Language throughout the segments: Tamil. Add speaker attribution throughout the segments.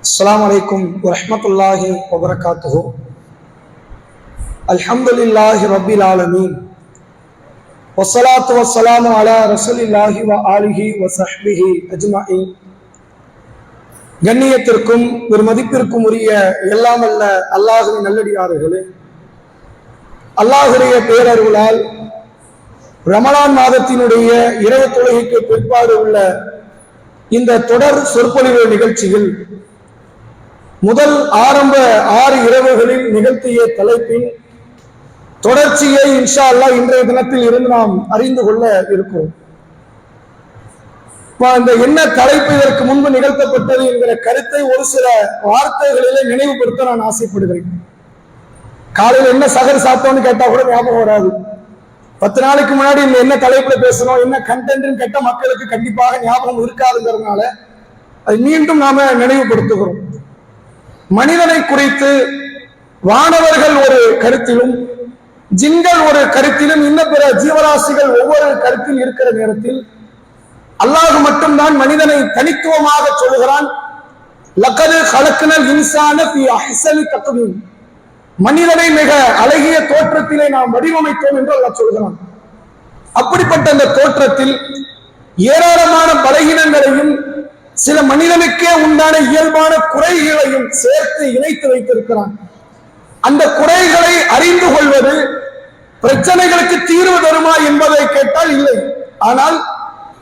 Speaker 1: السلام عليكم ورحمة الله وبركاته الحمد لله رب العالمين والصلاة والسلام على رسول الله وآله وصحبه أجمعين கண்ணியத்திற்கும் ஒரு மதிப்பிற்கும் உரிய எல்லாம் அல்ல அல்லாஹுவின் நல்லடியார்களே அல்லாஹுடைய பேரருளால் ரமலான் மாதத்தினுடைய இரவு தொழுகைக்கு பிற்பாடு உள்ள இந்த தொடர் சொற்பொழிவு நிகழ்ச்சியில் முதல் ஆரம்ப ஆறு இரவுகளில் நிகழ்த்திய தலைப்பின் தொடர்ச்சியை இன்ஷா அல்லாஹ் இன்றைய தினத்தில் இருந்து நாம் அறிந்து கொள்ள இருக்கிறோம். இந்த என்ன தலைப்பு இதற்கு முன்பு நிகழ்த்தப்பட்டது என்கிற கருத்தை ஒரு சில வார்த்தைகளிலே நினைவுபடுத்த நான் ஆசைப்படுகிறேன். காலையில் என்ன சகர் சாப்பிட்டோம்னு கேட்டா கூட ஞாபகம் வராது. பத்து நாளைக்கு முன்னாடி இந்த என்ன தலைப்புல பேசணும் என்ன கண்டென்ட் கேட்ட மக்களுக்கு கண்டிப்பாக ஞாபகம் இருக்காதுங்கிறதுனால அதை மீண்டும் நாம நினைவுபடுத்துகிறோம். மனிதனை குறித்து வானவர்கள் ஒரு கருத்திலும் ஜிங்கள் ஒரு கருத்திலும் இன்ன பிற ஜீவராசிகள் ஒவ்வொரு கருத்தில் இருக்கிற நேரத்தில் அல்லாஹ் மட்டும்தான் மனிதனை தனித்துவமாக சொல்லுகிறான். லக்கது கலக்குனல் இன்சான ஃபி மனிதனை மிக அழகிய தோற்றத்திலே நாம் வடிவமைத்தோம் என்று அல்லாஹ் சொல்கிறான் அப்படிப்பட்ட அந்த தோற்றத்தில் ஏராளமான பலகீனங்களையும் சில மனிதனுக்கே உண்டான இயல்பான குறைகளையும் சேர்த்து இணைத்து வைத்திருக்கிறான். அந்த குறைகளை அறிந்து கொள்வது பிரச்சனைகளுக்கு தீர்வு தருமா என்பதை கேட்டால் இல்லை. ஆனால்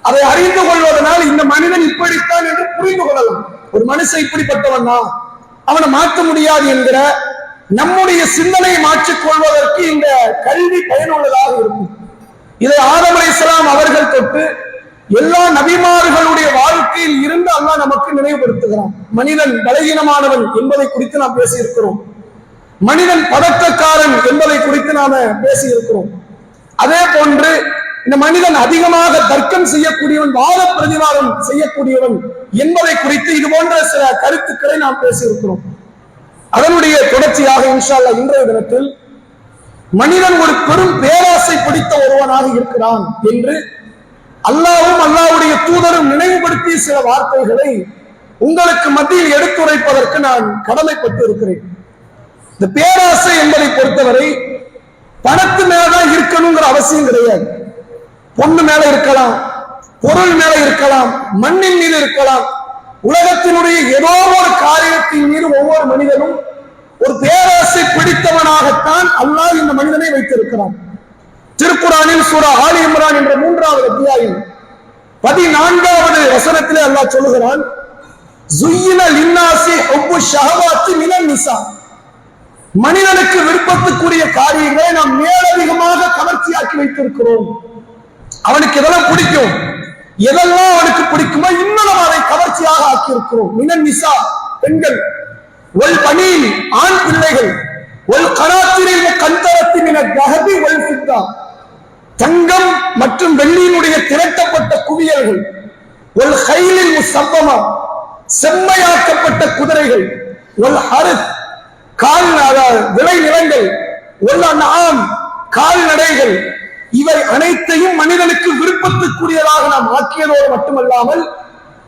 Speaker 1: அதை அறிந்து கொள்வதனால் இந்த மனிதன் இப்படித்தான் என்று புரிந்து கொள்ளலாம். ஒரு மனுஷன் இப்படிப்பட்டவன்? தான் அவனை மாற்ற முடியாது என்கிற நம்முடைய சிந்தனையை மாற்றிக் கொள்வதற்கு இந்த கல்வி பயனுள்ளதாக இருக்கும். இதை ஆதம் இஸ்லாம் அவர்கள் தொட்டு எல்லா நபிமார்களுடைய வாழ்க்கையில் இருந்து அல்லாஹ் நமக்கு நினைவுபடுத்துகிறான். மனிதன் பலகீனமானவன் என்பதை குறித்து நாம் பேசியிருக்கிறோம். மனிதன் பதட்டக்காரன் என்பதை குறித்து நாம பேசியிருக்கிறோம். அதே போன்று இந்த மனிதன் அதிகமாக தர்க்கம் செய்யக்கூடியவன் வாத பிரதிவாதம் செய்யக்கூடியவன் என்பதை குறித்து இது போன்ற சில கருத்துக்களை நாம் பேசியிருக்கிறோம். அதனுடைய தொடர்ச்சியாக இன்ஷால்லா இன்றைய தினத்தில் மனிதன் ஒரு பெரும் பேராசை பிடித்த ஒருவனாக இருக்கிறான் என்று அல்லாவும் அல்லாவுடைய தூதரும் நினைவுபடுத்திய சில வார்த்தைகளை உங்களுக்கு மத்தியில் எடுத்துரைப்பதற்கு நான் கடமைப்பட்டு இருக்கிறேன் இந்த பேராசை என்பதை பொறுத்தவரை பணத்து மேலதான் இருக்கணுங்கிற அவசியம் கிடையாது. பொண்ணு மேல இருக்கலாம் பொருள் மேல இருக்கலாம் மண்ணின் மீது இருக்கலாம். உலகத்தினுடைய ஏதோ ஒரு காரியத்தின் மீது ஒவ்வொரு மனிதனும் ஒரு பேராசை பிடித்தவனாகத்தான் அல்லாஹ் இந்த மனிதனை வைத்திருக்கிறான். திருக்குறானில் சூரா ஆலி இம்ரான் என்ற மூன்றாவது அத்தியாயம் பதினான்காவது வசனத்திலே அல்லாஹ் சொல்லுகிறான் சுயின லின்னாசி ஒப்பு ஷஹவாத்து மினன் நிசா. மனிதனுக்கு விருப்பத்துக்குரிய காரியங்களை நாம் மேலதிகமாக கவர்ச்சியாக்கி வைத்திருக்கிறோம். அவனுக்கு எதெல்லாம் பிடிக்கும்? எதெல்லாம் அவனுக்கு பிடிக்குமோ இன்னும் நம்ம அதை கவர்ச்சியாக ஆக்கியிருக்கிறோம். மினன் நிசா பெண்கள். ஒல் பணியில் ஆண் பிள்ளைகள். ஒல் கராத்திரில் கந்தரத்தின் என ககதி ஒல் சித்தா தங்கம் மற்றும் வெள்ளியினுடைய திரட்டப்பட்ட குவியல்கள் ஒரு ஹைலில் சம்பமா செம்மையாக்கப்பட்ட குதிரைகள் ஒல் அரு கால் விளை நிலங்கள் ஒல் நாம் கால்நடைகள் இவை அனைத்தையும் மனிதனுக்கு விருப்பத்துக்குரியதாக நாம் ஆக்கியதோடு மட்டுமல்லாமல்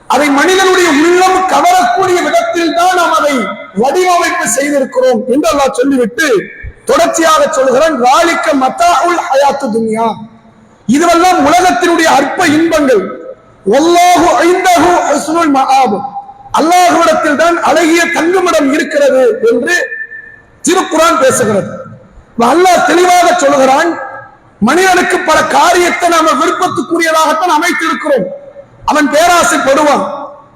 Speaker 1: அதை மனிதனுடைய உள்ளம் கவரக்கூடிய விதத்தில் தான் நாம் அதை வடிவமைப்பு செய்திருக்கிறோம் என்று அல்லாஹ் சொல்லிவிட்டு தொடர்ச்சியாக சொல்கிறான் ராலிக்க மத்தாவுல் ஹயாத்து துன்யா. இதுவெல்லாம் உலகத்தினுடைய அற்ப இன்பங்கள். ஒல்லாஹு ஐந்தகு ஹஸ்னுல் மஆப் அல்லாஹுவிடத்தில் தான் அழகிய தங்குமிடம் இருக்கிறது என்று திருக்குறான் பேசுகிறது. அல்லாஹ் தெளிவாக சொல்லுகிறான் மனிதனுக்கு பல காரியத்தை நாம விருப்பத்துக்குரியதாகத்தான் அமைத்திருக்கிறோம். அவன் பேராசைப்படுவான்.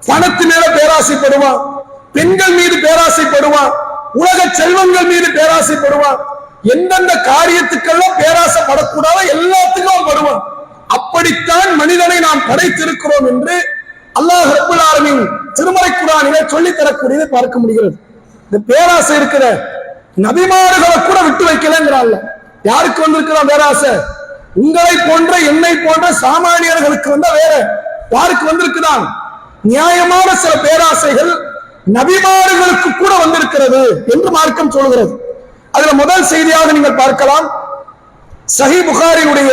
Speaker 1: பணத்து மேல பேராசைப்படுவான். பெண்கள் மீது பேராசைப்படுவான். உலக செல்வங்கள் மீது பேராசைப்படுவான் எந்தெந்த காரியத்துக்கெல்லாம் பேராசைப்படக்கூடாத எல்லாத்துக்கும் அவன் அப்படித்தான் மனிதனை நாம் படைத்திருக்கிறோம் என்று அல்லாஹ் ரபுல் ஆலமின் திருமலை குரானிலே சொல்லி தரக்கூடியதை பார்க்க முடிகிறது. இந்த பேராசை இருக்கிற நபிமாறுகளை கூட விட்டு வைக்கலங்கிறாள். யாருக்கு வந்திருக்கிறான் பேராசை? உங்களை போன்ற என்னை போன்ற சாமானியர்களுக்கு வந்தா வேற. யாருக்கு வந்திருக்கிறான் நியாயமான சில பேராசைகள் நபிமார்களுக்கு கூட வந்திருக்கிறது என்று மார்க்கம் சொல்கிறது. அதுல முதல் செய்தியாக நீங்கள் பார்க்கலாம். சஹி புகாரினுடைய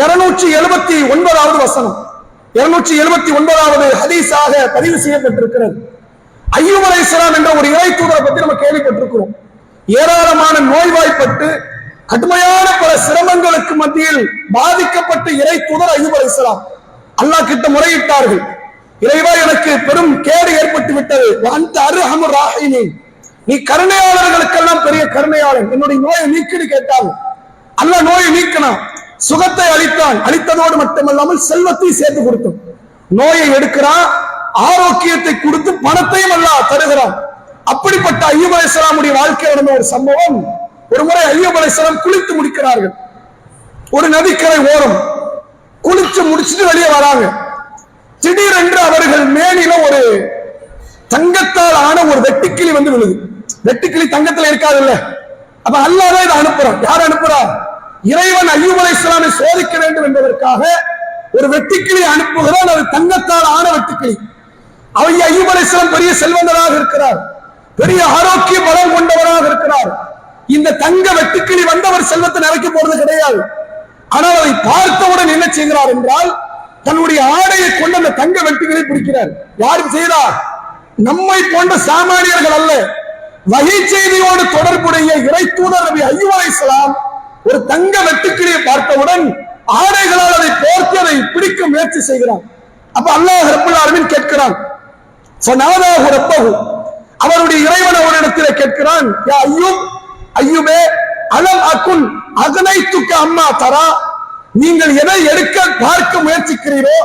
Speaker 1: இருநூற்றி எழுபத்தி ஒன்பதாவது வசனம். இருநூற்றி எழுபத்தி ஒன்பதாவது ஹதீஸாக பதிவு செய்யப்பட்டிருக்கிறது. ஐயூப் அலைஹிஸ்ஸலாம் என்ற ஒரு இறை தூதரை பத்தி நம்ம கேள்விப்பட்டிருக்கிறோம். ஏராளமான நோய்வாய்ப்பட்டு கடுமையான பல சிரமங்களுக்கு மத்தியில் பாதிக்கப்பட்ட இறை தூதர் ஐயூப் அலைஹிஸ்ஸலாம் அல்லாஹ் கிட்ட முறையிட்டார்கள். இறைவா எனக்கு பெரும் கேடு ஏற்பட்டு விட்டது. அந்த அருஹமு ராஹினி. நீ கருணையாளர்களுக்கெல்லாம் பெரிய கருணையாளன். என்னுடைய நோயை நீக்கிடு கேட்டால் அல்ல நோயை நீக்கினான். சுகத்தை அளித்தான். அளித்ததோடு மட்டுமல்லாமல் செல்வத்தையும் சேர்த்து கொடுத்தான். நோயை எடுக்கிறான். ஆரோக்கியத்தை கொடுத்து பணத்தையும் அல்ல தருகிறான். அப்படிப்பட்ட ஐயூப் அலைஹிஸ்ஸலாமுடைய வாழ்க்கையில் நடந்த ஒரு சம்பவம். ஒரு முறை ஐயூப் அலைஹிஸ்ஸலாம் குளித்து முடிக்கிறார்கள். ஒரு நதிக்கரை ஓரம். குளிச்சு முடிச்சுட்டு வெளியே வராங்க. திடீரென்று அவர்கள் மேலில ஒரு தங்கத்தால் ஆன ஒரு வெட்டுக்கிளி வந்து விழுது. வெட்டுக்கிளி தங்கத்துல இருக்காது இல்ல அப்ப அல்லாதான் இதை அனுப்புறான். யார் அனுப்புறா? இறைவன் ஐயூப் இஸ்லாமை சோதிக்க வேண்டும் என்பதற்காக ஒரு வெட்டுக்கிளி அனுப்புகிறான். அது தங்கத்தால் ஆன வெட்டுக்கிளி. அவன் ஐயூப் இஸ்லாம் பெரிய செல்வந்தராக இருக்கிறார். பெரிய ஆரோக்கிய பலம் கொண்டவராக இருக்கிறார். இந்த தங்க வெட்டுக்கிளி வந்தவர் செல்வத்தை நிறைக்க போறது கிடையாது. ஆனால் அதை பார்த்தவுடன் என்ன செய்கிறார் என்றால் தன்னுடைய ஆடையை கொண்டு அந்த தங்க வெட்டுகளை பிடிக்கிறார். யாரும் செய்தார்? நம்மை போன்ற சாமானியர்கள் அல்ல. வகை செய்தியோடு தொடர்புடைய இறை தூதர் நபி ஐயூப் ஒரு தங்க வெட்டுக்கிளியை பார்த்தவுடன் ஆடைகளால் அதை போர்த்து அதை பிடிக்க முயற்சி செய்கிறான். அப்ப அல்லாஹ் ரப்பல் ஆலமீன் கேட்கிறான். ஃபனாதாஹு அவருடைய இறைவன் அவரிடத்தில் கேட்கிறான் யா ஐயூப் ஐயூபே அலம் அக்குன் அகனைத்துக்க அம்மா தரா? நீங்கள் எதை எடுக்க பார்க்க முயற்சிக்கிறீரோ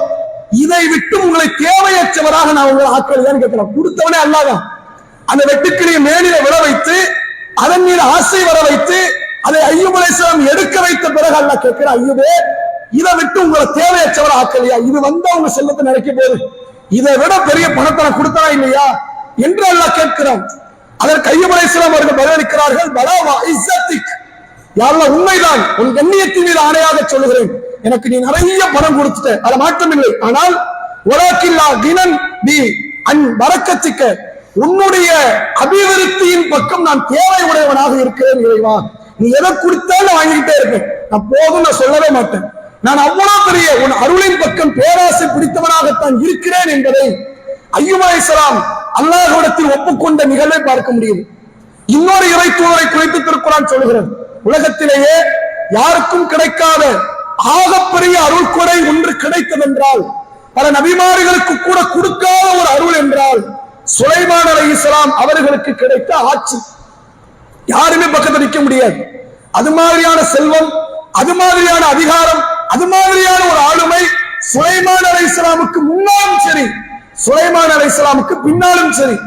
Speaker 1: இதை விட்டு உங்களை தேவையற்றவராக நான் உங்களை ஆக்கலையான்னு கேட்கிறேன் கொடுத்தவனே அல்லாதான் அந்த வெட்டுக்கிளியை மேலில விழ வைத்து அதன் மீது ஆசை வர வைத்து அதை ஐயூப் எடுக்க வைத்த பிறகு அல்ல கேட்கிற ஐயவே இதை விட்டு உங்களை தேவையற்றவர் ஆக்கலையா இது வந்து அவங்க செல்வத்தை நினைக்க போது இதை விட பெரிய பணத்தை நான் கொடுத்தனா இல்லையா? என்று அல்லாஹ் கேட்கிறான். அதற்கு ஐயூப் அவர்கள் பதிலளிக்கிறார்கள் பலவா இஸ்ஸத்திக். யாரெல்லாம் உண்மைதான்? உன் கண்ணியத்தின் மீது ஆணையாக சொல்லுகிறேன். எனக்கு நீ நிறைய பணம் கொடுத்துட்ட. அது மாற்றமில்லை. ஆனால் உலகில்லா தினன் நீ அன் வரக்கத்திக்க உன்னுடைய அபிவிருத்தியின் பக்கம் நான் தேவை உடையவனாக இருக்கிறேன் இறைவா. நீ எதை கொடுத்தாலும் வாங்கிக்கிட்டே இருப்பேன். நான் போதும் நான் சொல்லவே மாட்டேன். நான் அவ்வளவு பெரிய உன் அருளின் பக்கம் பேராசை பிடித்தவனாகத்தான் இருக்கிறேன் என்பதை ஐயூப் அலைஹிஸ்ஸலாம் அல்லாஹ்விடத்தில் ஒப்புக்கொண்ட நிகழ்வை பார்க்க முடியுது இன்னொரு இறை தூதரை குறித்து திருக்குறான் சொல்கிறது உலகத்திலேயே யாருக்கும் கிடைக்காத ஆகப்பெரிய அருள் கொடை ஒன்று கிடைத்ததென்றால் பல நபிமார்களுக்கு கூட கொடுக்காத ஒரு அருள் என்றால் சுலைமான் அலை இஸ்லாம் அவர்களுக்கு கிடைத்த ஆட்சி. யாருமே பக்கத்தில் நிற்க முடியாது. அது மாதிரியான செல்வம் அது மாதிரியான அதிகாரம் அது மாதிரியான ஒரு ஆளுமை சுலைமான் அலை இஸ்லாமுக்கு முன்னாலும் சரி சுலைமான் அலை இஸ்லாமுக்கு பின்னாலும் சரி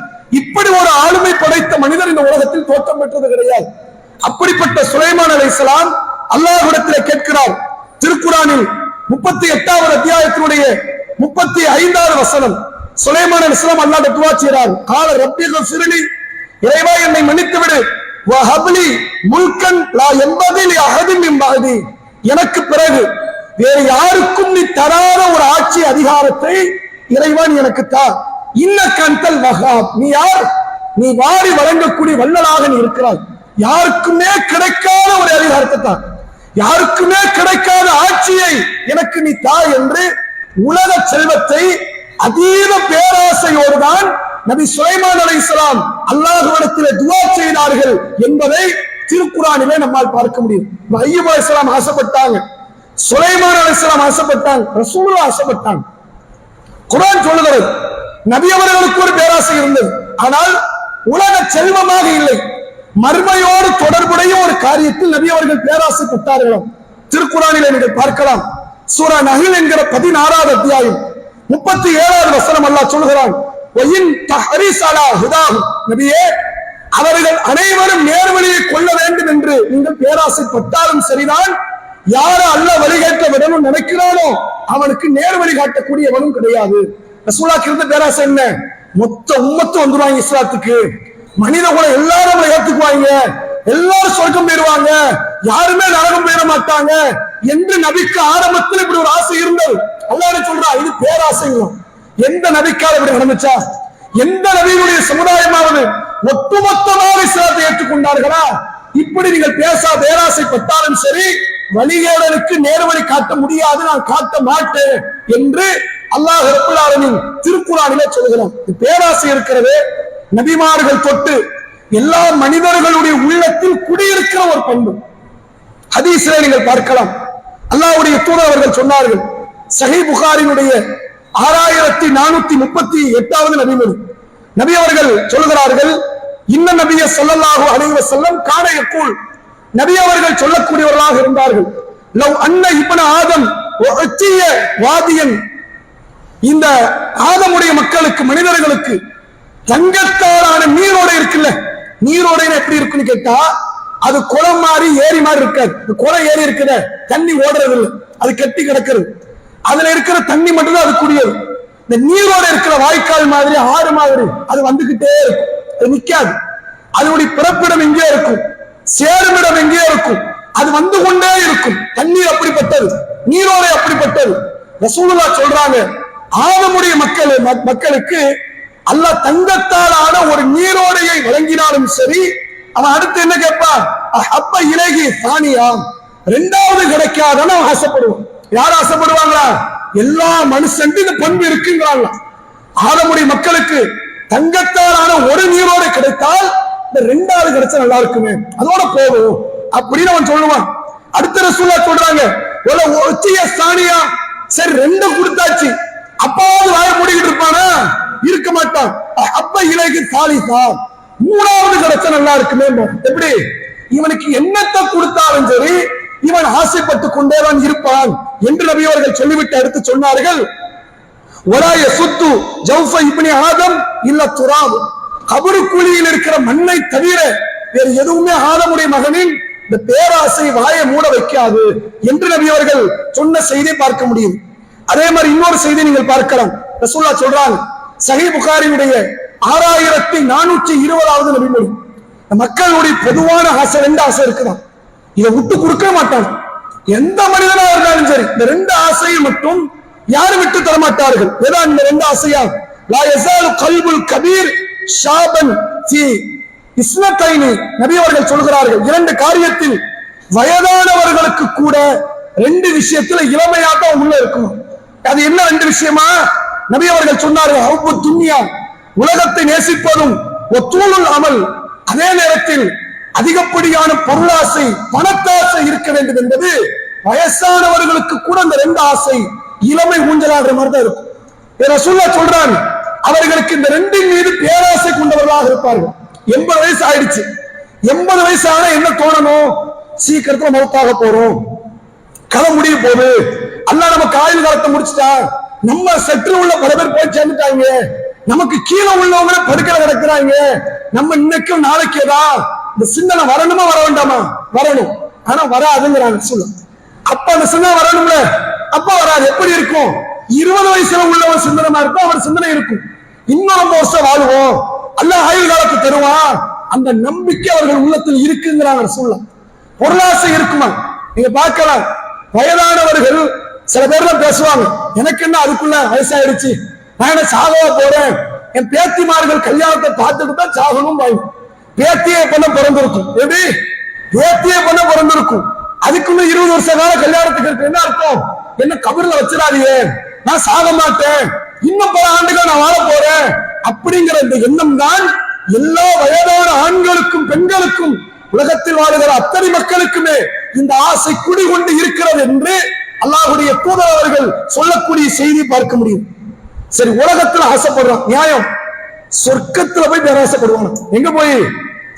Speaker 1: இப்படி ஒரு ஆளுமை படைத்த மனிதர் இந்த உலகத்தில் தோற்றம் பெற்றது கிடையாது. அப்படிப்பட்ட சுலைமான் அலை இஸ்லாம் அல்லாஹிடத்தில் கேட்கிறார். திருக்குறானில் முப்பத்தி எட்டாவது அத்தியாயத்தினுடைய முப்பத்தி ஐந்தாவது வசனம். சுலைமான் அலை இஸ்லாம் அல்லாஹ் துவா செய்கிறார். கால ரப்பிக சிறுனி இறைவா என்னை மன்னித்து விடு வஹப்லி முல்கன் லா என்பதில் அகதும் எம்பதி எனக்கு பிறகு வேறு யாருக்கும் நீ தராத ஒரு ஆட்சி அதிகாரத்தை இறைவன் எனக்கு தா. இன்ன கந்தல் வஹாப். நீ யார்? நீ வாரி வழங்கக்கூடிய வள்ளலாக நீ இருக்கிறாய். யாருக்குமே கிடைக்காத ஒரு அதிகாரத்தை தான் யாருக்குமே கிடைக்காத ஆட்சியை எனக்கு நீ தா என்று உலக செல்வத்தை அதீத பேராசையோடு தான் நபி சுலைமான் அலை இஸ்லாம் அல்லாஹுவிடத்தில் துவா செய்தார்கள் என்பதை திருக்குறானிலே நம்மால் பார்க்க முடியும். ஐயூப் இஸ்லாம் ஆசைப்பட்டாங்க. சுலைமான் அலை இஸ்லாம் ஆசைப்பட்டாங்க. ரசூலா ஆசைப்பட்டாங்க. குரான் சொல்லுகிறது நபி அவர்களுக்கு ஒரு பேராசை இருந்தது. ஆனால் உலக செல்வமாக இல்லை. மர்மையோடு தொடர்புடைய ஒரு காரியத்தில் நபி அவர்கள் பேராசைப்பட்டார்களாம் திருக்குறானிலே நீங்கள் பார்க்கலாம். சூரா நகில் என்கிற பதினாறாவது அத்தியாயம். முப்பத்தி ஏழாவது வசனம் அல்லா சொல்கிறான் நபியே அவர்கள் அனைவரும் நேர்வழியை கொள்ள வேண்டும் என்று நீங்கள் பேராசைப்பட்டாலும் சரிதான். யார அல்ல வழிகேற்ற விடணும் நினைக்கிறானோ அவனுக்கு நேர் வழி காட்டக்கூடியவனும் கிடையாது. ரசூலாக்கு இருந்த பேராசை என்ன? மொத்த உம்மத்து வந்துருவாங்க இஸ்லாத்துக்கு. மனித கூட எல்லாரும் அவங்களை ஏத்துக்குவாங்க. எல்லாரும் சொர்க்கம் போயிருவாங்க யாருமே நரகம் போயிட மாட்டாங்க. என்று நபிக்கு ஆரம்பத்தில் இப்படி ஒரு ஆசை இருந்தது? அல்லாஹ் சொல்றா? இது பேராசைங்களும் எந்த நபிக்கால இப்படி நடந்துச்சா? எந்த நபியினுடைய சமுதாயமாவது ஒட்டுமொத்தமாக இஸ்லாத்தை ஏற்றுக்கொண்டார்களா? இப்படி நீங்கள் பேசா பேராசைப்பட்டாலும் சரி வழிகேடனுக்கு நேர்வழி காட்ட முடியாது. நான் காட்ட மாட்டேன் என்று அல்லாஹ் ரப்புல் ஆலமீன் திருக்குறானிலே சொல்கிறான் பேராசை இருக்கிறது. நபிமார்கள் தொட்டு எல்லா மனிதர்களுடைய உள்ளத்தில் குடியிருக்கிற ஒரு பண்பு. ஹதீஸிலே நீங்கள் பார்க்கலாம். அல்லாவுடைய தூதர் அவர்கள் சொன்னார்கள் சஹி புகாரினுடைய ஆறாயிரத்தி நானூத்தி முப்பத்தி எட்டாவது நபிமொழி. நபி அவர்கள் சொல்கிறார்கள் இன்ன நபிய ஸல்லல்லாஹு அலைஹி செல்லம் காண யக்கூல் நபி அவர்கள் சொல்லக்கூடியவர்களாக இருந்தார்கள். லவ் அன்ன இப்பன ஆதம் வாதியன். இந்த ஆதமுடைய மக்களுக்கு மனிதர்களுக்கு தங்கத்தாலான நீரோட இருக்குல்ல? நீரோடை எப்படி இருக்குன்னு கேட்டா அது குளம் மாதிரி ஏரி மாதிரி இருக்காது. இந்த குளம் ஏரி இருக்குத தண்ணி ஓடுறது இல்லை. அது கட்டி கிடக்குறது அதுல இருக்கிற தண்ணி மட்டும்தான் அது குடியது இந்த நீரோட இருக்கிற வாய்க்கால் மாதிரி ஆறு மாதிரி அது வந்துகிட்டே இருக்கும். அது நிக்காது. அதனுடைய பிறப்பிடம் எங்கே இருக்கும். சேருமிடம் எங்கே இருக்கும். அது வந்து கொண்டே இருக்கும். தண்ணீர் அப்படிப்பட்டது. நீரோடை அப்படிப்பட்டது. ரசூலுல்லா சொல்றாங்க ஆதமுடைய மக்கள் மக்களுக்கு அல்ல தங்கத்தால் ஆன ஒரு நீரோடையை வழங்கினாலும் சரி அவன் அடுத்து என்ன கேட்பான்? அப்ப இலகி தானியாம் ரெண்டாவது கிடைக்காதன்னு அவன் ஆசைப்படுவான். யார் ஆசைப்படுவாங்களா? எல்லா மனுஷன் இந்த பண்பு இருக்குங்கிறாங்களா ஆலமுடி மக்களுக்கு தங்கத்தாலான ஒரு நீரோடு கிடைத்தால் இந்த ரெண்டாவது கிடைச்சா நல்லா இருக்குமே. அதோட போதும் அப்படின்னு அவன் சொல்லுவான். அடுத்த ரசூல்லா சொல்றாங்க ஒரு சாணியா சரி ரெண்டு கொடுத்தாச்சு. அப்பாவது வாய மூடிக்கிட்டு இருப்பானா? இருக்க மாட்டான். அப்ப இலைக்கு சாலிசா. மூணாவது கிடைச்ச நல்லா இருக்குமே எப்படி? இவனுக்கு என்னத்தை கொடுத்தாலும் சரி இவன் ஆசைப்பட்டு கொண்டேதான் இருப்பான் என்று நபி அவர்கள் சொல்லிவிட்டு அடுத்து சொன்னார்கள். ஒராய சுத்து ஜவுஃப இப்னி ஆதம் இல்ல துராவு. கபரு குழியில் இருக்கிற மண்ணை தவிர வேறு எதுவுமே ஆதமுடைய மகனின் இந்த பேராசை வாயை மூட வைக்காது என்று நபி அவர்கள் சொன்ன செய்தியை பார்க்க முடியும். அதே மாதிரி இன்னொரு செய்தி நீங்கள் பார்க்கலாம். ரசூல்லா சொல்றாங்க சஹி புகாரியுடைய ஆறாயிரத்தி நானூற்றி இருபதாவது நபிமொழி. மக்களுடைய பொதுவான ஆசை ரெண்டு ஆசை இருக்குதான். இதை விட்டு கொடுக்க மாட்டாங்க. எந்த மனிதனா இருந்தாலும் சரி இந்த ரெண்டு ஆசையை மட்டும் யாரும் விட்டு தர மாட்டார்கள் ஏதா இந்த ரெண்டு ஆசையா? லா யஸாலு கல்புல் கபீர் ஷாபன் சி இஸ்னத்தைனி. நபி அவர்கள் சொல்கிறார்கள் இரண்டு காரியத்தில் வயதானவர்களுக்கு கூட ரெண்டு விஷயத்துல இளமையாக தான் உள்ள இருக்கணும் அது என்ன ரெண்டு விஷயமா? நபி அவர்கள் சொன்னார்கள் அவ்வு துன்யா. உலகத்தை நேசிப்பதும் ஒத்தூளுல் அமல். அதே நேரத்தில் அதிகப்படியான பொருளாசை பணத்தாசை இருக்க வேண்டும் என்பது வயசானவர்களுக்கு கூட அந்த ரெண்டு ஆசை இளமை ஊஞ்சலாடுற மாதிரி தான் இருக்கும். ரசூல்லா சொல்றான் அவர்களுக்கு இந்த ரெண்டின் மீது பேராசை கொண்டவர்களாக இருப்பார்கள். எண்பது வயசு ஆயிடுச்சு. எண்பது வயசு ஆனா என்ன தோணணும்? சீக்கிரத்துல மௌத்தாக போறோம். கதை முடிய போகுது. அல்ல நமக்கு ஆயுள் காலத்தை முடிச்சுட்டா. நம்ம சற்று உள்ள பல பேர் போய் சேர்ந்துட்டாங்க. நமக்கு கீழே உள்ளவங்க படுக்கல கிடக்குறாங்க. நம்ம இன்னைக்கும் நாளைக்கு ஏதாவது இந்த சிந்தனை வரணுமா வர வேண்டாமா? வரணும். ஆனா வராதுங்கிறாங்க சொல்ல அப்ப அந்த சிந்தனை வரணும்ல? அப்ப வராது. எப்படி இருக்கும்? இருபது வயசுல உள்ளவன் சிந்தனமா இருக்கும் அவர் சிந்தனை இருக்கும். இன்னும் ரொம்ப வருஷம் வாழுவோம். அல்ல ஆயுள் காலத்தை தருவான். அந்த நம்பிக்கை அவர்கள் உள்ளத்தில் இருக்குங்கிறாங்க சொல்ல பொருளாசை இருக்குமா? நீங்க பார்க்கலாம். வயதானவர்கள் சில பேர்லாம் பேசுவாங்க எனக்கு என்ன அதுக்குள்ள வயசாயிடுச்சு? நான் என்ன சாகவா போறேன்? என் பேத்திமார்கள் கல்யாணத்தை பார்த்துட்டு தான் சாகணும் பாயும் பேத்தியை பண்ண பிறந்திருக்கும். எப்படி? பேத்தியை பண்ண பிறந்திருக்கும். அதுக்குள்ள இருபது வருஷ கால கல்யாணத்துக்கு இருக்கு. என்ன அர்த்தம்? என்ன கபர்ல வச்சிடாதியே நான் சாக மாட்டேன். இன்னும் பல ஆண்டுகள் நான் வாழ போறேன். அப்படிங்கிற இந்த எண்ணம் தான் எல்லா வயதான ஆண்களுக்கும் பெண்களுக்கும் உலகத்தில் வாழுகிற அத்தனை மக்களுக்குமே இந்த ஆசை குடிகொண்டு இருக்கிறது என்று அல்லாஹுடைய தூதர் அவர்கள் சொல்லக்கூடிய செய்தி பார்க்க முடியும். சரி உலகத்துல ஆசைப்படுறோம். நியாயம். சொர்க்கத்துல போய் பேராசைப்படுவாங்க எங்க போய்?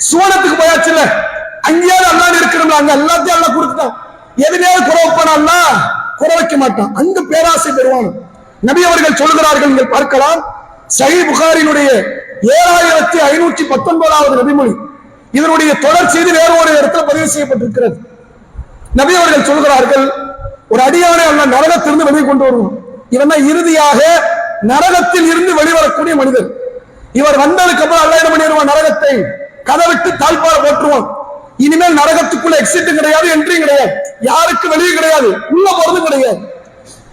Speaker 1: சுவனத்துக்கு போயாச்சுல்ல அங்கேயாவது அல்லாஹ் இருக்கணும்ல அங்க எல்லாத்தையும் அண்ணா கொடுத்துட்டான். எதுலையாவது குறை வைப்பானா குறை வைக்க மாட்டான். அங்க பேராசை பெறுவான் நபி அவர்கள் சொல்கிறார்கள் நீங்கள் பார்க்கலாம். சஹி புகாரினுடைய ஏழாயிரத்தி ஐநூற்றி பத்தொன்பதாவது நபிமொழி. இதனுடைய தொடர் வேறு ஒரு இடத்துல பதிவு செய்யப்பட்டிருக்கிறது. நபி அவர்கள் சொல்கிறார்கள் ஒரு அடியானை அல்ல நரகத்திலிருந்து வெளியே கொண்டு வருவோம். இவன் இறுதியாக நரகத்தில் இருந்து வெளிவரக்கூடிய மனிதர் இவர் வந்ததுக்கு அப்புறம் அல்ல என்ன பண்ணிடுவான்? நரகத்தை கதவிட்டு தாழ்பார போட்டுருவான் இனிமேல் நரகத்துக்குள்ள எக்ஸிட் கிடையாது என்ட்ரியும் கிடையாது. யாருக்கு வெளியே கிடையாது உள்ள போறதும் கிடையாது.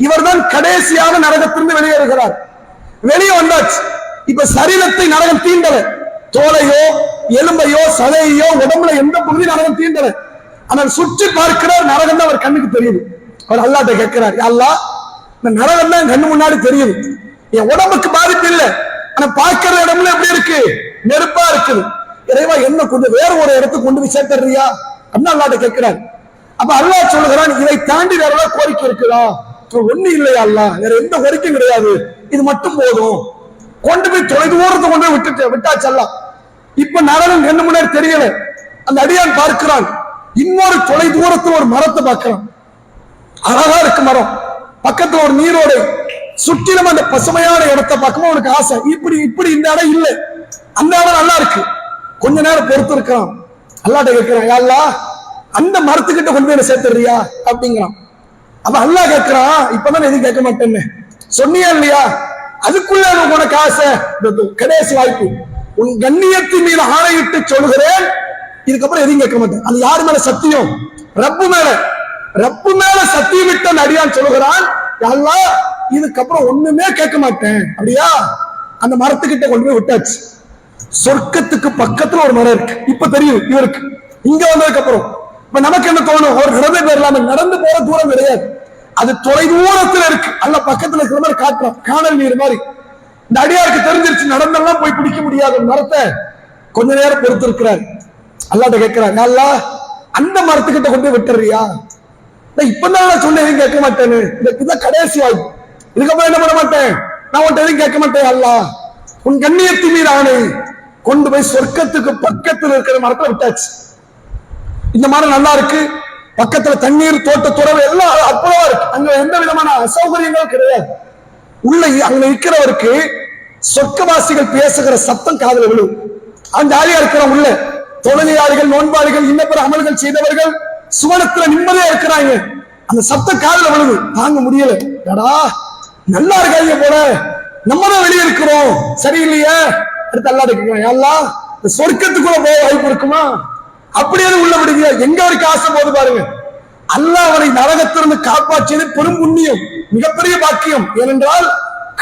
Speaker 1: இவர் தான் கடைசியாக நரகத்திலிருந்து வெளியேறுகிறார். வெளியே வந்தாச்சு. இப்ப சரீரத்தை நரகம் தீண்டலை. தோலையோ எலும்பையோ சதையோ உடம்புல எந்த பகுதி நரகம் தீண்டல? ஆனால் சுற்றி பார்க்கிறார் நரகம் தான் அவர் கண்ணுக்கு தெரியுது. அவர் அல்லாட்ட கேட்கிறார் அல்லா இந்த நரகம் தான் என் கண்ணு முன்னாடி தெரியுது. என் உடம்புக்கு பாதிப்பு இல்லை. ஆனா பார்க்கிற இடம்ல எப்படி இருக்கு? நெருப்பா இருக்குது. இறைவா என்ன கொஞ்சம் வேற ஒரு இடத்துக்கு கொண்டு போய் சேர்த்துறியா அப்படின்னு அல்லாட்ட கேட்கிறார். அப்ப அல்லா சொல்லுகிறான் இதை தாண்டி வேற ஏதாவது கோரிக்கை இருக்குதா? ஒண்ணு இல்லையா அல்லா வேற எந்த கோரிக்கையும் கிடையாது. இது மட்டும் போதும். கொண்டு போய் தொலை தூரத்தை கொண்டு போய் விட்டுட்டு விட்டாச்சல்லாம் இப்ப நடனம் ரெண்டு மணி நேரம் தெரியல. அந்த அடியான் பார்க்கிறான். இன்னொரு தொலை தூரத்துல ஒரு மரத்தை பார்க்கிறான். அழகா இருக்கு மரம். பக்கத்துல ஒரு நீரோடு. சுற்றிலும் அந்த பசுமையான இடத்தை பார்க்கும் அவனுக்கு ஆசை. இப்படி இப்படி இந்த இடம் இல்லை. அந்த இடம் நல்லா இருக்கு. கொஞ்ச நேரம் பொறுத்து இருக்கிறான் அல்லாட்ட கேட்கிறான் "யா அந்த மரத்துக்கிட்ட கொண்டு போய் என்ன சேர்த்துறியா அப்படிங்கிறான். அப்ப அல்லாஹ் கேட்கிறான் இப்பதான் எதுவும் கேட்க மாட்டேன்னு. சொன்னியா இல்லையா? அதுக்குள்ள உனக்கு ஆசை இந்த கடைசி வாய்ப்பு. உன் கண்ணியத்தின் மீது ஆணையிட்டு சொல்கிறேன் இதுக்கப்புறம் எதையும் கேட்க மாட்டேன். அது யார் மேல சத்தியம்? ரப்பு மேல. ரப்பு மேல சத்தியம் விட்ட நடிகான் சொல்லுகிறான் எல்லாம் இதுக்கப்புறம் ஒண்ணுமே கேட்க மாட்டேன். அப்படியா? அந்த மரத்துக்கிட்ட கொண்டு போய் விட்டாச்சு. சொர்க்கத்துக்கு பக்கத்துல ஒரு மரம் இருக்கு. இப்ப தெரியும் இவருக்கு. இங்க வந்ததுக்கு அப்புறம் இப்ப நமக்கு என்ன தோணும்? ஒரு நடந்தே போயிடலாம நடந்து போற தூரம் கிடையாது. அது தொலைதூரத்துல இருக்கு. அல்ல பக்கத்துல இருக்கிற மாதிரி காட்டுறோம் காணல் நீர் மாதிரி. இந்த அடியாருக்கு தெரிஞ்சிருச்சு நடந்தெல்லாம் போய் பிடிக்க முடியாத மரத்தை கொஞ்ச நேரம் பொறுத்து இருக்கிறார் அல்லாட்ட கேட்கிறாங்க அல்லா அந்த மரத்துக்கிட்ட கொண்டு போய் விட்டுறியா? நான் இப்பதான் நான் சொன்ன எதுவும் கேட்க மாட்டேன்னு. இந்த இதுதான் கடைசி வாய்ப்பு. இதுக்கப்புறம் என்ன பண்ண மாட்டேன்? நான் உன்ட்ட எதுவும் கேட்க மாட்டேன் அல்லா. உன் கண்ணியத்து மீது ஆணை கொண்டு போய் சொர்க்கத்துக்கு பக்கத்துல இருக்கிற மரத்தை விட்டாச்சு. இந்த மரம் நல்லா இருக்கு. பக்கத்துல தண்ணீர் தோட்ட துறவு எல்லாம் அற்புதமா இருக்கு. அங்க எந்த விதமான அசௌகரியங்களும் கிடையாது. உள்ள அங்க இருக்கிறவருக்கு சொர்க்கவாசிகள் பேசுகிற சத்தம் காதுல விழும். அந்த ஆளியா இருக்கிற உள்ள தொழிலாளிகள் நோன்பாளிகள் இன்ன அமல்கள் செய்தவர்கள் சுவனத்துல நிம்மதியா இருக்கிறாங்க. அந்த சத்தம் காதுல விழுது. தாங்க முடியல. டடா நல்லா இருக்காங்க போல. நம்ம தான் வெளியே இருக்கிறோம். சரியில்லையே. அடுத்து அல்லாட கேட்கிறேன் எல்லாம் இந்த சொர்க்கத்துக்குள்ள போக வாய்ப்பு இருக்குமா? அப்படியே உள்ள விடுங்க எங்க அவருக்கு ஆசை போது பாருங்க. அல்லாஹ் அவரை நரகத்திலிருந்து காப்பாற்றியது பெரும் புண்ணியம் மிகப்பெரிய பாக்கியம். ஏனென்றால்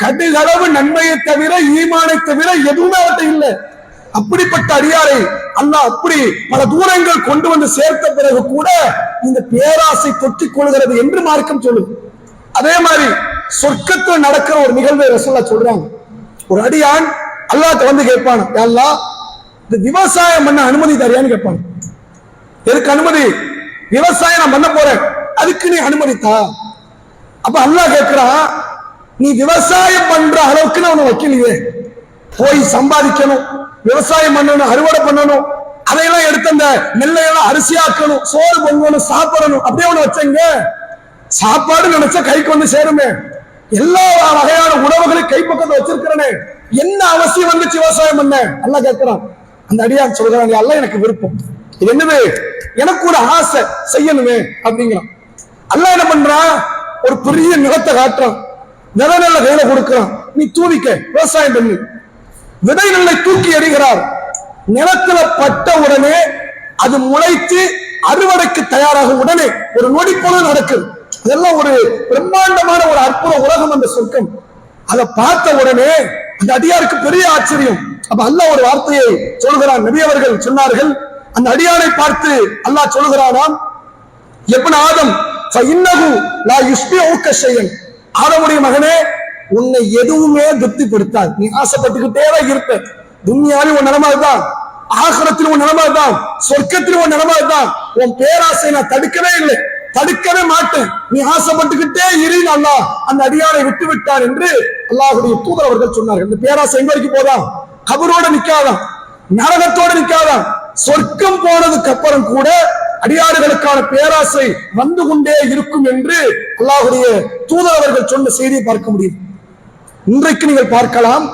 Speaker 1: கடுகளவு நன்மையை தவிர ஈமானை தவிர எதுவுமே அவர்கிட்ட இல்லை. அப்படிப்பட்ட அடியாரை அல்லாஹ் அப்படி பல தூரங்கள் கொண்டு வந்து சேர்த்த பிறகு கூட இந்த பேராசை தொட்டிக் கொள்கிறது என்று மார்க்கம் சொல்லுது. அதே மாதிரி சொர்க்கத்தில் நடக்கிற ஒரு நிகழ்வை ரசோல்லா சொல்றாங்க. ஒரு அடியான் அல்லாஹ் வந்து கேட்பான் அல்லாஹ் இந்த விவசாயம் பண்ண அனுமதி தரியான்னு கேட்பான். எதுக்கு அனுமதி? விவசாயம் நான் பண்ண போறேன். அதுக்கு நீ அனுமதித்தா? அப்ப அல்லாஹ் கேட்கிறான் நீ விவசாயம் பண்ற அளவுக்கு நான் உன்னை வைக்கலையே. போய் சம்பாதிக்கணும் விவசாயம் பண்ணணும் அறுவடை பண்ணணும் அதையெல்லாம் எடுத்து அந்த நெல்லையெல்லாம் அரிசியாக்கணும் சோறு பொங்கணும் சாப்பிடணும். அப்படியே ஒண்ணு வச்சங்க. சாப்பாடு நினைச்சா கைக்கு வந்து சேருமே. எல்லா வகையான உணவுகளையும் கைப்பக்கத்தை வச்சிருக்கிறனே. என்ன அவசியம் வந்துச்சு விவசாயம் பண்ண? எல்லாம் கேட்கிறான். அந்த அடியான் சொல்றான் எல்லாம் எனக்கு விருப்பம். இது என்னது? எனக்கு ஒரு ஆசை செய்யணுமே அப்படிங்கிறான். அல்ல என்ன பண்றான் ஒரு பெரிய நிலத்தை காட்டுறான். நில நல்ல கையில கொடுக்கிறான். நீ தூவிக்க விவசாயம் பண்ணு. விதை நெல்லை தூக்கி எறிகிறார். நிலத்துல பட்ட உடனே அது முளைத்து அறுவடைக்கு தயாராகும் உடனே ஒரு நொடி போல நடக்குது. அதெல்லாம் ஒரு பிரம்மாண்டமான ஒரு அற்புத உலகம் அந்த சொர்க்கம். அதை பார்த்த உடனே அந்த அடியாருக்கு பெரிய ஆச்சரியம். அப்ப அல்ல ஒரு வார்த்தையை சொல்கிறான். நபி அவர்கள் சொன்னார்கள் அந்த அடியாரை பார்த்து அல்லாஹ் சொல்லுகிறானாம் எப்பன ஆதம் ஆதமுடைய மகனே உன்னை எதுவுமே திருப்திப்படுத்தாது. நீ ஆசைப்பட்டுக்கிட்டே தான் இருப்ப. துன்யாவிலும் உன் நிலைமை தான் ஆகரத்திலும் உன் நிலைமை தான் சொர்க்கத்திலும் உன் நிலைமை தான் உன் பேராசை நான் தடுக்கவே இல்லை. தடுக்கவே மாட்டேன். நீ ஆசைப்பட்டுக்கிட்டே இரு அல்லாஹ் அந்த அடியாரை விட்டு விட்டார் என்று அல்லாஹுடைய தூதர் அவர்கள் சொன்னார்கள். இந்த பேராசை எங்க வரைக்கும் போதான் கபரோட நிக்காதான் நரகத்தோட நிக்காதான் சொர்க்கம் போனதுக்கு அப்புறம் கூட அடியாறுகளுக்கான பேராசை வந்து கொண்டே இருக்கும் என்று அல்லாஹுடைய தூதர் அவர்கள் சொன்ன செய்தியை பார்க்க முடியும். இன்றைக்கு நீங்கள் பார்க்கலாம்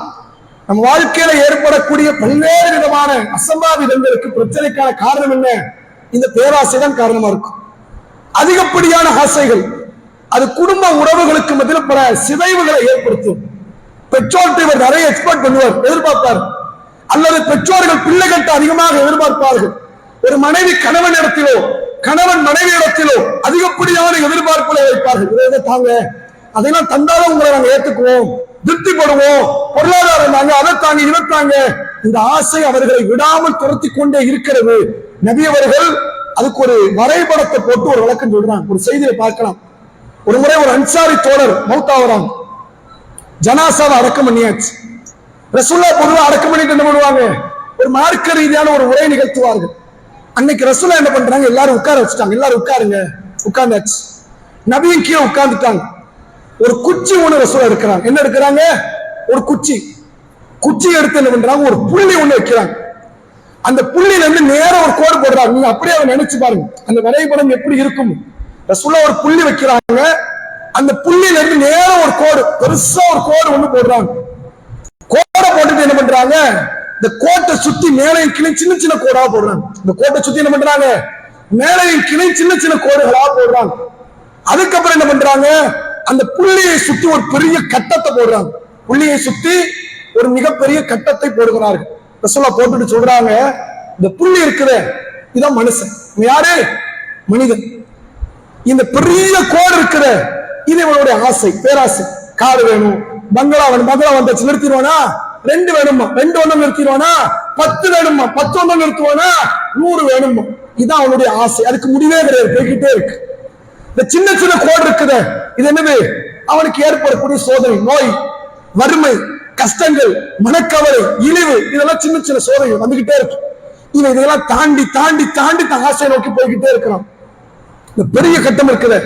Speaker 1: நம் வாழ்க்கையில ஏற்படக்கூடிய பல்வேறு விதமான அசம்பாவிதங்களுக்கு பிரச்சனைக்கான காரணம் என்ன? இந்த பேராசை தான் காரணமா இருக்கும். அதிகப்படியான ஆசைகள் அது குடும்ப உறவுகளுக்கு மத்தியில் பல சிதைவுகளை ஏற்படுத்தும். பெற்றோர்கிட்ட இவர் நிறைய எக்ஸ்பெக்ட் பண்ணுவார் எதிர்பார்ப்பார். அல்லது பெற்றோர்கள் பிள்ளைகள்கிட்ட அதிகமாக எதிர்பார்ப்பார்கள். ஒரு மனைவி கணவன் இடத்திலோ கணவன் மனைவி இடத்திலோ அதிகப்படியான எதிர்பார்ப்புகளை வைப்பார்கள். இதை இதை தாங்க அதெல்லாம் தந்தாலும் உங்களை நாங்க ஏத்துக்குவோம். திருப்திப்படுவோம் பொருளாதாரம் தாங்க அதை தாங்க இதை தாங்க. இந்த ஆசை அவர்களை விடாமல் துரத்தி கொண்டே இருக்கிறது. நபி அவர்கள் அதுக்கு ஒரு வரைபடத்தை போட்டு ஒரு விளக்கம் சொல்றாங்க. ஒரு செய்தியை பார்க்கலாம். ஒரு முறை ஒரு அன்சாரி தோழர் மௌத்தாவராங்க ஜனாசாவை அடக்கம் பண்ணியாச்சு. ரசுல்லா பொதுவாக அடக்கம் பண்ணிட்டு என்ன பண்ணுவாங்க? ஒரு மார்க்க ரீதியான ஒரு உரை நிகழ்த்துவார்கள். அன்னைக்கு ரசுல்லா என்ன பண்றாங்க? எல்லாரும் உட்கார வச்சுட்டாங்க. எல்லாரும் உட்காருங்க. உட்கார்ந்தாச்சு. நபியும் கீழே உட்கார்ந்துட்டாங்க. ஒரு குச்சி ஒண்ணு ரசுல்லா எடுக்கிறாங்க. என்ன எடுக்கிறாங்க? ஒரு குச்சி. குச்சி எடுத்து என்ன பண்றாங்க? ஒரு புள்ளி ஒண்ணு வைக்கிறாங்க. அந்த புள்ளியில இருந்து நேரம் ஒரு கோடு போடுறாங்க. நீங்க அப்படியே அவன் நினைச்சு பாருங்க. அந்த வரைபடம் எப்படி இருக்கும்? ரசுல்லா ஒரு புள்ளி வைக்கிறாங்க. அந்த புள்ளியில இருந்து நேரம் ஒரு கோடு பெருசா ஒரு கோடு ஒண்ணு போடுறாங்க. கோடை போட்டுட்டு என்ன பண்றாங்க? இந்த கோட்டை சுத்தி மேலையும் கிளை சின்ன சின்ன கோடா போடுறாங்க. இந்த கோட்டை சுத்தி என்ன பண்றாங்க? மேலையும் கிளை சின்ன சின்ன கோடுகளா போடுறாங்க. அதுக்கப்புறம் என்ன பண்றாங்க? அந்த புள்ளியை சுத்தி ஒரு பெரிய கட்டத்தை போடுறாங்க. புள்ளியை சுத்தி ஒரு மிகப்பெரிய கட்டத்தை போடுகிறார்கள். ரசோலா போட்டுட்டு சொல்றாங்க இந்த புள்ளி இருக்குது இதான் மனுஷன். யாரு? மனிதன். இந்த பெரிய கோடு இருக்குது இது இவனுடைய ஆசை பேராசை. கார் வேணும் பங்களா வேணும் பங்களா வந்தாச்சு நிறுத்திடுவானா? ரெண்டு வேணுமா ரெண்டு ஒண்ணு நிறுத்திடுவானா? பத்து வேணுமா பத்து ஒண்ணு நிறுத்துவானா? நூறு வேணுமா இதுதான் அவனுடைய ஆசை. அதுக்கு முடிவே கிடையாது போய்கிட்டே இருக்கு. இந்த சின்ன சின்ன கோடு இருக்குது. இது என்னது? அவனுக்கு ஏற்படக்கூடிய சோதனை நோய் வறுமை கஷ்டங்கள் மனக்கவலை இழிவு இதெல்லாம் சின்ன சின்ன சோதனைகள் வந்துகிட்டே இருக்கு. இவன் இதெல்லாம் தாண்டி தாண்டி தாண்டி தன் ஆசையை நோக்கி போய்கிட்டே இருக்கிறான். இந்த பெரிய கட்டம் இருக்குது.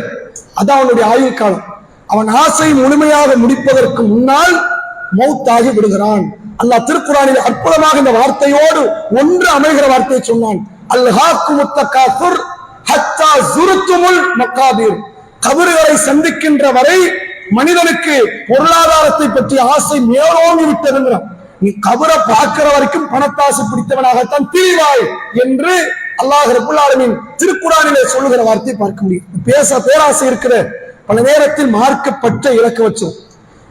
Speaker 1: அதான் அவனுடைய ஆயுள் காலம். அவன் ஆசை முழுமையாக முடிப்பதற்கு முன்னால் மௌத்தாகி விடுகிறான். அல்லாஹ் திருக்குறானில் அற்புதமாக இந்த வார்த்தையோடு ஒன்று அமைகிற வார்த்தையை சொன்னான். அல்ஹாக்கு ஹத்தா கபறுகளை சந்திக்கின்ற வரை மனிதனுக்கு பொருளாதாரத்தை பற்றி ஆசை மேலோங்கி விட்டதுங்கிறான் நீ கபரை பார்க்கிற வரைக்கும் பணத்தாசை பிடித்தவனாகத்தான் தீவாய் என்று அல்லாஹ் ரபுல்லாலுமின் திருக்குறானிலே சொல்லுகிற வார்த்தையை பார்க்க முடியும். பேச பேராசை இருக்கிற பல நேரத்தில் மார்க்கப்பட்ட இலக்க வச்சோம்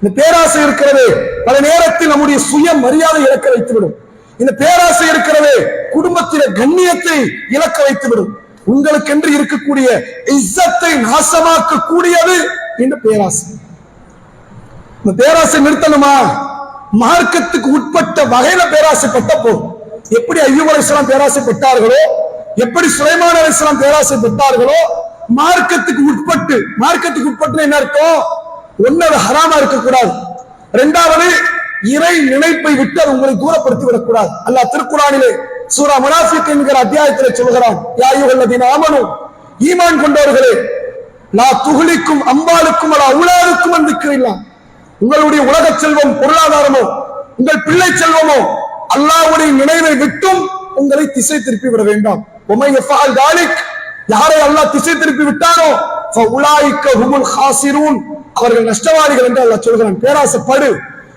Speaker 1: இந்த பேராசை இருக்கிறது பல நேரத்தில் நம்முடைய சுய மரியாதை இழக்க வைத்துவிடும். இந்த பேராசை இருக்கிறது குடும்பத்தில கண்ணியத்தை இழக்க வைத்துவிடும். உங்களுக்கென்று இருக்கக்கூடிய இஸ்ஸத்தை நாசமாக்க கூடியது இந்த பேராசை. இந்த பேராசை நிறுத்தணுமா? மார்க்கத்துக்கு உட்பட்ட வகையில பேராசைப்பட்ட போதும் எப்படி ஐயூப் அலிஸ்லாம் பேராசைப்பட்டார்களோ எப்படி சுலைமான் அலிஸ்லாம் பேராசைப்பட்டார்களோ மார்க்கத்துக்கு உட்பட்டு மார்க்கத்துக்கு உட்பட்டு என்ன அர்த்தம்? ஒன்னது ஹராமா இருக்கக்கூடாது. ரெண்டாவது இறை நினைப்பை விட்டு அது உங்களை தூரப்படுத்தி விடக்கூடாது அல்ல திருக்குறானிலே சூரா முனாஃபிக் என்கிற அத்தியாயத்திலே சொல்கிறான் யாயுகல்லதீன ஆமனு ஈமான் கொண்டவர்களே நான் துகுலிக்கும் அம்பாளுக்கும் அல்ல அவுளாருக்கும் வந்திருக்கிறீங்களா உங்களுடைய உலக செல்வம் பொருளாதாரமோ உங்கள் பிள்ளை செல்வமோ அல்லாவுடைய நினைவை விட்டும் உங்களை திசை திருப்பி விட வேண்டாம். உமை எஃபால் தாலிக் யாரை அல்லாஹ் திசை திருப்பி விட்டாரோ ஃபஉலாயிக்க அவர்கள் நஷ்டவாதிகள் என்று அல்லாஹ் சொல்கிறான். பேராசைப்படு.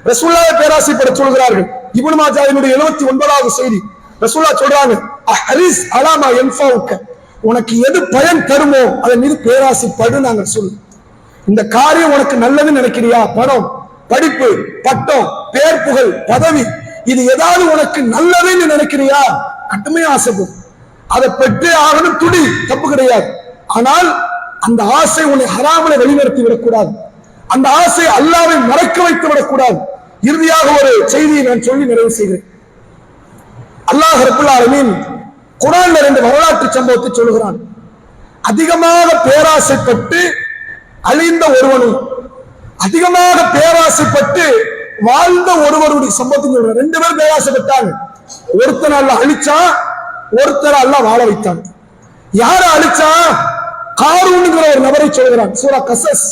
Speaker 1: ரசூல்லாவை பேராசைப்பட சொல்கிறார்கள். இப்னு மாஜாவினுடைய 79வது ஒன்பதாவது செய்தி. ரசூல்லா சொல்றாங்க அஹரிஸ் அலாமா யன்ஃபவுக்க. உனக்கு எது பயன் தருமோ அதன் மீது பேராசைப்படு நாங்க சொல்லு இந்த காரியம் உனக்கு நல்லதுன்னு நினைக்கிறியா? பணம் படிப்பு பட்டம் பேர் புகழ் பதவி இது ஏதாவது உனக்கு நல்லதுன்னு நினைக்கிறியா? கட்டுமையா ஆசைப்படும். அதை பெற்றே ஆகணும் துடி தப்பு கிடையாது. ஆனால் அந்த ஆசை உன்னை ஹராமலை வெளிநடத்தி விடக்கூடாது. அந்த ஆசை அல்லாவை மறைக்க வைத்து விடக்கூடாது. இறுதியாக ஒரு செய்தியை நான் சொல்லி நிறைவு செய்கிறேன். அல்லாஹ் ரபுல் குரான் நிறைந்த ரெண்டு வரலாற்று சம்பவத்தை சொல்லுகிறான். அதிகமாக பேராசைப்பட்டு அழிந்த ஒருவனும் அதிகமாக பேராசைப்பட்டு வாழ்ந்த ஒருவருடைய சம்பவத்தை ரெண்டு பேரும் பேராசைப்பட்டாங்க. ஒருத்தன் அல்ல அழிச்சான் ஒருத்தர் அல்ல வாழ வைத்தான். யார அழிச்சா? காரூனுங்கிற ஒரு நபரை சொல்கிறான். சூரா கசஸ்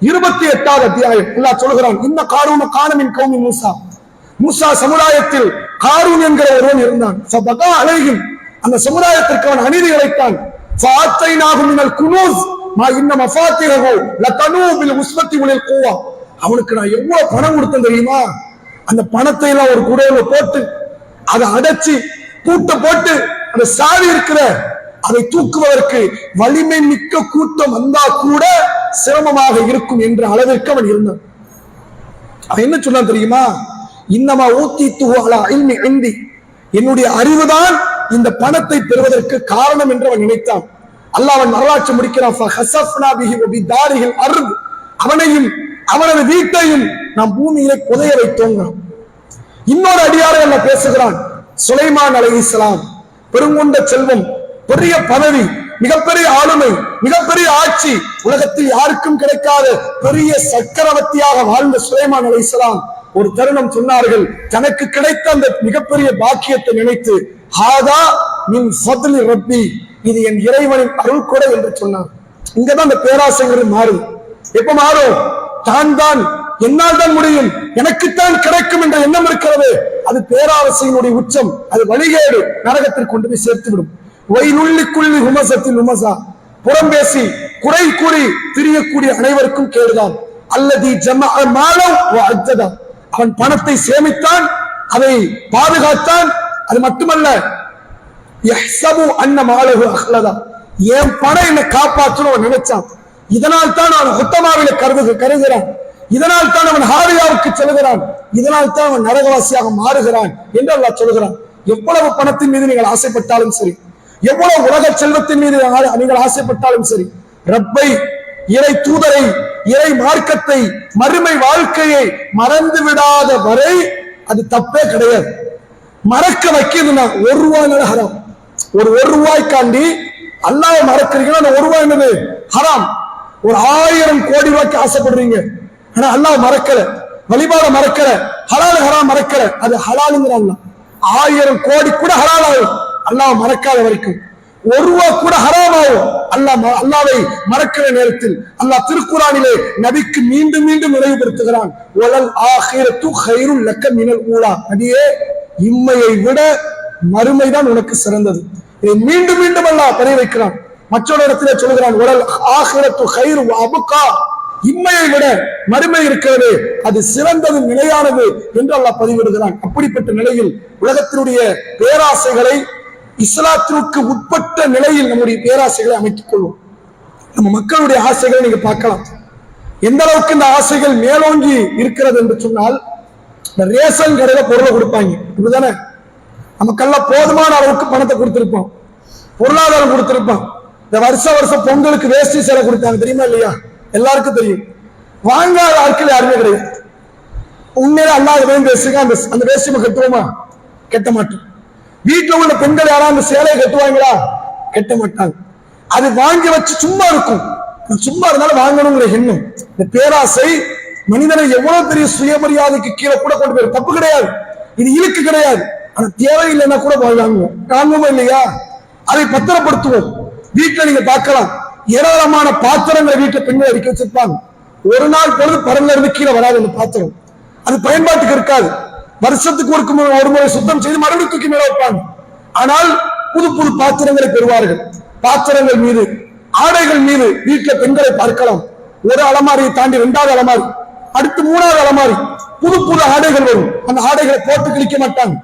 Speaker 1: இருபத்தி எட்டாவது அத்தியாயம். அல்லாஹ் சொல்கிறான் இந்த காரூன காணமின் கௌமி மூசா. மூசா சமுதாயத்தில் காரூன் என்கிற ஒருவன் இருந்தான். ஃபபகா அலைஹிம். அந்த சமுதாயத்திற்கு அவன் அநீதி இழைத்தான். ஃபஆத்தைனாஹு மினல் குனூஸ். மா இன்ன மஃபாத்திரஹு லதனூ பில் உலில் குவா. அவனுக்கு நான் எவ்வளவு பணம் கொடுத்தேன் தெரியுமா? அந்த பணத்தை எல்லாம் ஒரு குடையில போட்டு அதை அடைச்சு கூட்டம் போட்டு அந்த சாவி இருக்கிற அதை தூக்குவதற்கு வலிமை மிக்க கூட்டம் வந்தா கூட சிரமமாக இருக்கும் என்ற அளவிற்கு அவன் இருந்தான். அவன் என்ன சொன்னான் தெரியுமா? இன்னமா ஊத்தி துவாலா இல்மி இந்தி. என்னுடைய அறிவுதான் இந்த பணத்தை பெறுவதற்கு காரணம் என்று அவன் நினைத்தான். அல்லாஹ் அவன் வரலாற்று முடிக்கிறான். அருள் அவனையும் அவனது வீட்டையும் நாம் பூமியிலே புதைய வைத்தோங்கிறான். இன்னொரு அடியாரை என்ன பேசுகிறான். சுலைமான் அலைஹிஸ்ஸலாம் பெருங்கொண்ட செல்வம் பெரிய பதவி மிகப்பெரிய ஆளுமை மிகப்பெரிய ஆட்சி உலகத்தில் யாருக்கும் கிடைக்காத பெரிய சக்கரவர்த்தியாக வாழ்ந்த சுலைமான் அலைஹிஸ்ஸலாம் ஒரு தருணம் சொன்னார்கள். தனக்கு கிடைத்த அந்த மிகப்பெரிய பாக்கியத்தை நினைத்து ஹாதா மின் ஃபத்லி ரப்பி. இது என் இறைவனின் அருள் கூட என்று சொன்னார். இங்கதான் அந்த பேராசைங்கிறது மாறும் எப்ப மாறும்? தான் தான் என்னால் தான் முடியும். எனக்குத்தான் கிடைக்கும் என்ற எண்ணம் இருக்கிறது. அது பேராசையினுடைய உச்சம். அது வழிகேடு நரகத்திற்கு கொண்டு போய் சேர்த்து விடும் வயிறுள்ளிக்குள்ளி ஹுமசத்தில் ஹுமசா புறம் பேசி குறை கூறி திரியக்கூடிய அனைவருக்கும் கேடுதான். அல்லது ஜம அவன் பணத்தை சேமித்தான் அதை பாதுகாத்தான். அது மட்டுமல்ல அன்ன மாலகு அஹ்லதா. என் பணம் என்னை காப்பாற்றணும் நினைச்சான். இதனால் தான் அவன் ஹுத்தமாவில கருது கருதுகிறான். இதனால் தான் அவன் ஹாரியாவுக்கு செல்கிறான். இதனால் தான் அவன் நரகவாசியாக மாறுகிறான் என்று அல்லாஹ் சொல்கிறான். எவ்வளவு பணத்தின் மீது நீங்கள் ஆசைப்பட்டாலும் சரி எவ்வளவு உலக செல்வத்தின் மீது நீங்கள் ஆசைப்பட்டாலும் சரி ரப்பை இறை தூதரை இறை மார்க்கத்தை மறுமை வாழ்க்கையை மறந்து விடாத வரை அது தப்பே கிடையாது. மறக்க வைக்கிறதுனா ஒரு ரூபாய் ஹராம். ஒரு ஒரு ரூபாய்க்காண்டி அல்லாஹ் மறக்கிறீங்கன்னா அந்த ஒரு ரூபாய் என்னது? ஹராம். ஒரு ஆயிரம் கோடி ரூபாய்க்கு ஆசைப்படுறீங்க. ஆனா அல்லாஹ் மறக்கல. வழிபாட மறக்கல. ஹலால் ஹராம் மறக்கல. அது ஹலாலுங்கிற அல்லா ஆயிரம் கோடி கூட ஹலால் ஆகும் அல்லாஹ் மறக்காத வரைக்கும். ஒரு ரூபா கூட ஹராம் ஆகும் அல்லாஹ் ம- அல்லாவை மறக்கிற நேரத்தில் அல்லாஹ் திருக்குறானிலே நபிக்கு மீண்டும் மீண்டும் நினைவுபடுத்துகிறான் ஒலல் ஆஹிரத்து ஹைருல் லக்க மினல் ஊழா அடியே இம்மையை விட மறுமைதான் உனக்கு சிறந்தது. இதை மீண்டும் மீண்டும் அல்லாஹ் பணி வைக்கிறான் மற்றொரு இடத்துல சொல்கிறான் உடல் ஆகிரத்து கயிறு அபுக்கா இம்மையை விட மறுமை இருக்கிறது அது சிறந்தது நிலையானது என்று அல்லாஹ் பதிவிடுகிறான். அப்படிப்பட்ட நிலையில் உலகத்தினுடைய பேராசைகளை இஸ்லாத்திற்கு உட்பட்ட நிலையில் நம்முடைய பேராசைகளை அமைத்துக் கொள்வோம். நம்ம மக்களுடைய ஆசைகளை நீங்க பார்க்கலாம். எந்த அளவுக்கு இந்த ஆசைகள் மேலோங்கி இருக்கிறது என்று சொன்னால் இந்த ரேஷன் கடையில பொருளை கொடுப்பாங்க. இப்படிதானே நமக்கெல்லாம் போதுமான அளவுக்கு பணத்தை கொடுத்திருப்போம். பொருளாதாரம் கொடுத்திருப்பான் இந்த வருஷ வருஷம் பொங்கலுக்கு வேஷ்டி சேலை கொடுத்தாங்க தெரியுமா இல்லையா? எல்லாருக்கும் தெரியும். வாங்காத ஆட்கள் யாருமே கிடையாது. உண்மையில அல்லாத பேசுங்க அந்த அந்த நம்ம கட்டுவோமா? கட்ட மாட்டோம். வீட்டுல உள்ள பெண்கள் யாராவது அந்த சேலையை கட்டுவாங்களா? கட்ட மாட்டாங்க. அது வாங்கி வச்சு சும்மா இருக்கும். சும்மா இருந்தாலும் வாங்கணுங்கிற எண்ணம். இந்த பேராசை மனிதனை எவ்வளவு பெரிய சுயமரியாதைக்கு கீழே கூட கொண்டு போயிரு. தப்பு கிடையாது. இது இழுக்கு கிடையாது. ஆனா தேவையில்லைன்னா கூட வாங்குவோம் வாங்குவோம் இல்லையா? அதை பத்திரப்படுத்துவோம். வீட்டுல நீங்க பார்க்கலாம். ஏராளமான பாத்திரங்களை வீட்டுல பெண்கள் அடிக்க வச்சிருப்பாங்க. ஒரு நாள் பொழுது பரல்ல இருந்து கீழே வராது அந்த பாத்திரம். அது பயன்பாட்டுக்கு இருக்காது. வருஷத்துக்கு ஒரு முறை ஒரு முறை சுத்தம் செய்து மறுபடியும் தூக்கி மேல வைப்பாங்க. ஆனால் புது புது பாத்திரங்களை பெறுவார்கள். பாத்திரங்கள் மீது ஆடைகள் மீது வீட்டுல பெண்களை பார்க்கலாம். ஒரு அலமாரியை தாண்டி இரண்டாவது அலமாரி அடுத்து மூணாவது அலமாரி. புது புது ஆடைகள் வரும். அந்த ஆடைகளை போட்டு கிழிக்க மாட்டாங்க.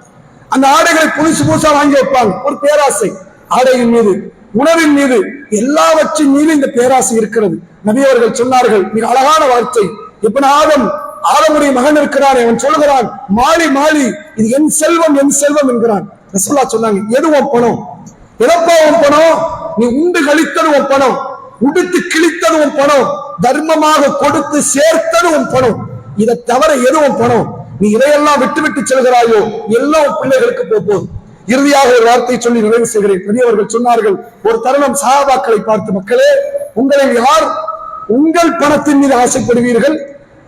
Speaker 1: அந்த ஆடைகளை புதுசு புதுசா வாங்கி வைப்பாங்க. ஒரு பேராசை. ஆடைகள் மீது உணவின் மீது எல்லாவற்றின் மீது இந்த பேராசை இருக்கிறது. நபி அவர்கள் சொன்னார்கள் மிக அழகான வார்த்தை. எப்படி ஆதம் ஆதமுடைய மகன் இருக்கிறான் அவன் சொல்லுகிறான் மாலி மாலி இது என் செல்வம் என் செல்வம் என்கிறான். ரசோல்லா சொன்னாங்க எதுவும் பணம்? எதப்பா உன் பணம்? நீ உண்டு கழித்தது உன் பணம். உடுத்து கிழித்தது உன் பணம். தர்மமாக கொடுத்து சேர்த்தது உன் பணம். இதை தவிர எதுவும் பணம்? நீ இதையெல்லாம் விட்டு விட்டு செல்கிறாயோ? எல்லாம் பிள்ளைகளுக்கு போகும் போகுது. இறுதியாக ஒரு வார்த்தை சொல்லி நிறைவு செய்கிறேன். பெரியவர்கள் சொன்னார்கள் ஒரு தருணம் சஹாபாக்களை பார்த்து மக்களே உங்களை யார் உங்கள் பணத்தின் மீது ஆசைப்படுவீர்கள்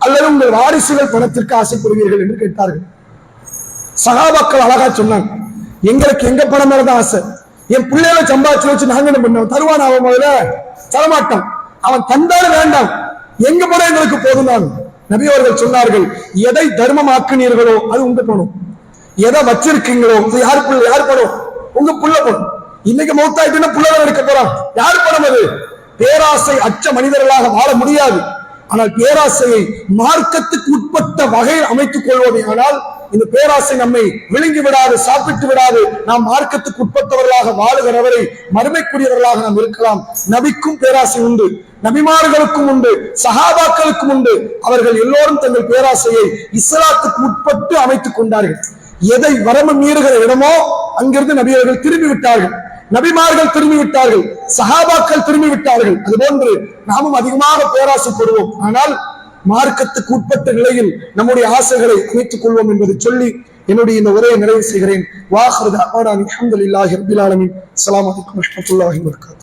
Speaker 1: அல்லது உங்கள் வாரிசுகள் பணத்திற்கு ஆசைப்படுவீர்கள்? என்று கேட்டார்கள். சகாபாக்கள் அழகா சொன்னாங்க எங்களுக்கு எங்க பணம் மேலதான் ஆசை? என் பிள்ளைகளை சம்பாதிச்சு வச்சு நாங்க என்ன பண்ணோம்? தருவான் அவன் முதல்ல? தரமாட்டான். அவன் தந்தாலும் வேண்டாம். எங்க பணம் எங்களுக்கு போதும் தான். நபி அவர்கள் சொன்னார்கள் எதை தர்மமாக்குனீர்களோ அது உங்க பணம். எதை வச்சிருக்கீங்களோ அது யார் பிள்ளை யார் பணம் உங்க புள்ள பணம் இன்னைக்கு மௌத்தாயிட்டுன்னா புள்ளதான் எடுக்க போறான் யார் பணம் அது? பேராசை அச்ச மனிதர்களாக வாழ முடியாது. ஆனால் பேராசையை மார்க்கத்துக்கு உட்பட்ட வகையில் அமைத்துக் கொள்வோமே ஆனால் இந்த பேராசை நம்மை விழுங்கி விடாது சாப்பிட்டு விடாது நாம் மார்க்கத்துக்கு உட்பட்டவர்களாக வாழுகிறவரை மறுமைக்குரியவர்களாக நாம் இருக்கலாம். நபிக்கும் பேராசை உண்டு நபிமார்களுக்கும் உண்டு சஹாபாக்களுக்கும் உண்டு. அவர்கள் எல்லோரும் தங்கள் பேராசையை இஸ்லாத்துக்கு உட்பட்டு அமைத்துக் கொண்டார்கள். எதை வரம்பு மீறுகிற இடமோ அங்கிருந்து நபியர்கள் திரும்பி விட்டார்கள் நபிமார்கள் திரும்பி விட்டார்கள் சஹாபாக்கள் திரும்பி விட்டார்கள் அதுபோன்று நாமும் அதிகமாக பேராசைப்படுவோம் ஆனால் மார்க்கத்துக்கு உட்பட்ட நிலையில் நம்முடைய ஆசைகளை அமைத்துக் கொள்வோம் என்பதை சொல்லி என்னுடைய இந்த உரையை நிறைவு செய்கிறேன். வாஹரது அஹ்மதானி அஹமதுல்லாஹி ரபில் ஆலமீன். அஸ்ஸலாமு